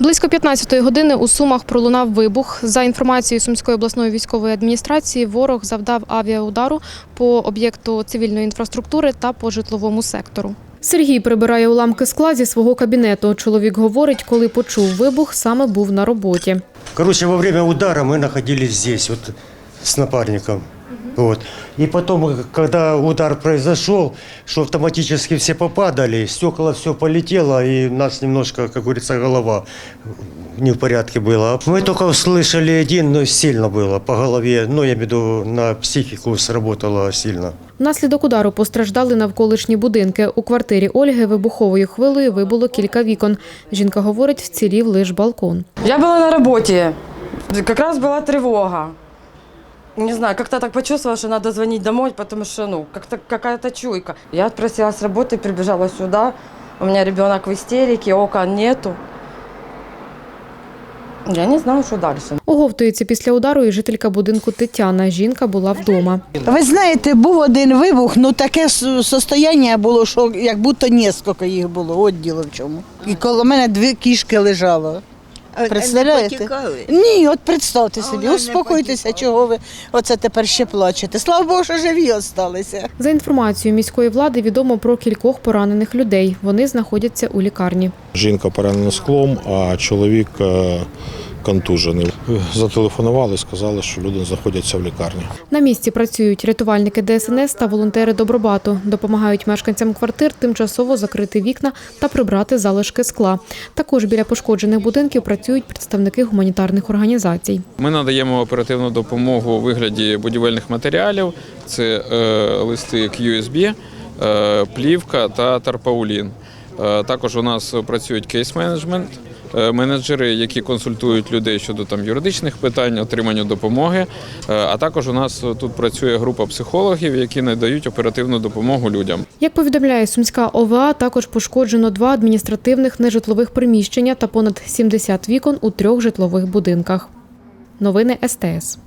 Близько 15-ї години у Сумах пролунав вибух. За інформацією Сумської обласної військової адміністрації, ворог завдав авіаудару по об'єкту цивільної інфраструктури та по житловому сектору. Сергій прибирає уламки скла зі свого кабінету. Чоловік говорить, коли почув вибух, саме був на роботі. Короче, во время удара мы находились здесь, вот с напарником. Вот. И потом, когда удар произошел, что автоматически все попадали, стекла все полетело, и у нас немножко, как говорится, голова не в порядке была. Мы только услышали один, но сильно было по голове, ну, я имею в виду, на психику сработало сильно. Внаслідок удару постраждали навколишні будинки. У квартирі Ольги вибуховою хвилею вибуло кілька вікон. Жінка говорить, вцілів лише балкон. Я была на работе. Как раз была тревога. Не знаю, как-то так почувствовала, что надо звонить домой, потому что, ну, как-то какая-то чуйка. Я отпросилась с работы, прибежала сюда. У меня ребенок в истерике, окон нету. Я не знаю, что дальше. Оговтується після удару і жителька будинку Тетяна. Жінка була вдома. Ви знаєте, був один вибух, ну таке состояння було, що як будто несколько їх було, от діло в чому. І коло мене дві кішки лежало. Представляєте? Ні, от представте собі, успокойтеся, чого ви оце тепер ще плачете. Слава Богу, що живі осталися. За інформацією міської влади, відомо про кількох поранених людей. Вони знаходяться у лікарні. Жінка поранена склом, а чоловік е, контужений. Зателефонували, сказали, що люди знаходяться в лікарні. На місці працюють рятувальники ДСНС та волонтери Добробату. Допомагають мешканцям квартир тимчасово закрити вікна та прибрати залишки скла. Також біля пошкоджених будинків працюють представники гуманітарних організацій. Ми надаємо оперативну допомогу у вигляді будівельних матеріалів. Це е, листи QSB, е, плівка та тарпаулін. Е, також у нас працюють кейс-менеджмент. е, Менеджери, які консультують людей щодо там юридичних питань, отримання допомоги. Е, А також у нас тут працює група психологів, які надають оперативну допомогу людям. Як повідомляє Сумська ОВА, також пошкоджено два адміністративних нежитлових приміщення та понад 70 вікон у трьох житлових будинках. Новини СТС.